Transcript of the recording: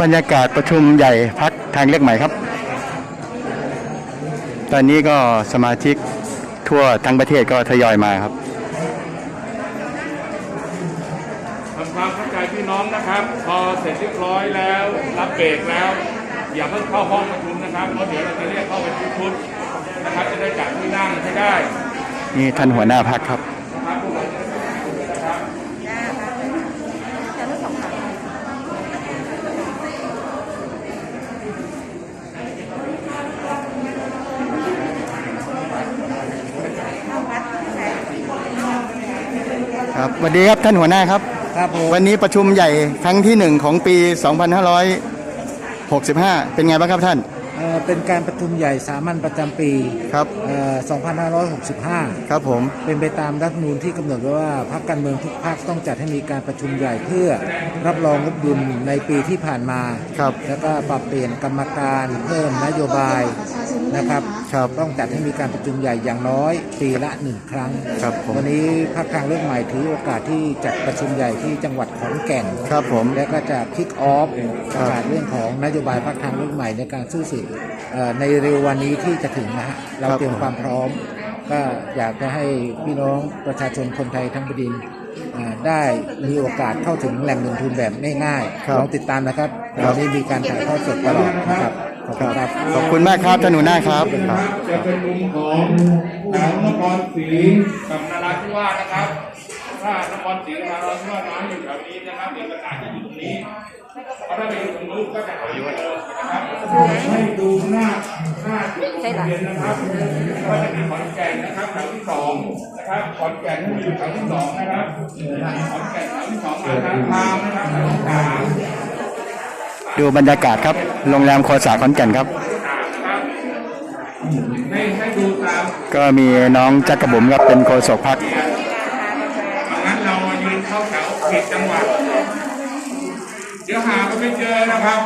บรรยากาศประชุมใหญ่พักทางเลือกใหม่ครับ ตอนนี้ก็สมาชิกทั่วทั้งประเทศก็ทยอยมาครับทำความเข้าใจพี่น้องนะครับ พอเสร็จเรียบร้อยแล้ว รับเบรกแล้ว อย่าเพิ่งเข้าห้องประชุมนะครับเพราะเดี๋ยวเราจะเรียกเข้าไปชุดๆนะครับจะได้จัดที่นั่งให้ได้ นี่ท่านหัวหน้าพักครับ นะครับผู้บริหารนะครับ ครับสวัสดีครับท่านหัวหน้าครับ ครับผมวันนี้ประชุมใหญ่ครั้งที่หนึ่งของปี 2565 เป็นไงบ้างครับท่าน เอ่อเป็นการประชุมใหญ่สามัญประจำปีครับเอ่อ2565 ครับผม เป็นไปตามรัฐธรรมนูญที่กำหนดไว้ว่าพรรคการเมืองทุกพรรคต้องจัดให้มีการประชุมใหญ่เพื่อรับรองงบดุลในปีที่ผ่านมา ครับ แล้วก็ปรับเปลี่ยนกรรมการเพิ่มนโยบายนะครับ ครับ ต้องจัดให้มีการประชุมใหญ่อย่างน้อยปีละหนึ่งครั้ง ครับผม วันนี้พรรคทางเลือกใหม่ถือโอกาสที่จัดประชุมใหญ่ที่จังหวัดขอนแก่น ครับผม แล้วก็จะคิกออฟประกาศเรื่องของนโยบายพรรคทางเลือกใหม่ในการสู้ศึกเอ่อในเร็ววันนี้ที่จะถึงนะฮะเราครับเตรียมความพร้อม ก็อยากจะให้พี่น้องประชาชนคนไทยทั้งแผ่นดินเอ่อได้มีโอกาสเข้าถึงแหล่งเงินทุนแบบง่ายครับๆลองติดตามนะครับครัเราบได้มีการถ่ายทอดสดตลอดนะครับขอบคุณครับขอบคุณมากครับท่านหัวหน้าครับจะเป็นมุมของแถวนครศรีกับนราธิวาสนะครับ ถ้านครศรีกับนราธิวาสน้ำอยู่แถวนี้นะครับเอกสารจะอยู่ตรงนี้เพราะถ้าไปอยู่ตรงนู้นก็จะหายไปเลยนะครับ ให้ดูหน้าหน้าจุดลงทะเบียนนะครับก็จะมีขอนแก่นนะครับแถวที่สองนะครับขอนแก่นที่อยู่แถวที่สองนะครับขอนแก่นแถวที่สองอาคารพามนะครับแถวที่สามดูบรรยากาศครับ โรงแรมโคสาขอนแก่นครับ ให้ให้ดูตามก็มีน้องจักรบุ๋มครับเป็นโฆษกพักงั้นเรามายืนเข้าแถวผิดจังหวะเดี๋ยวหาก็ไม่เจอนะครับ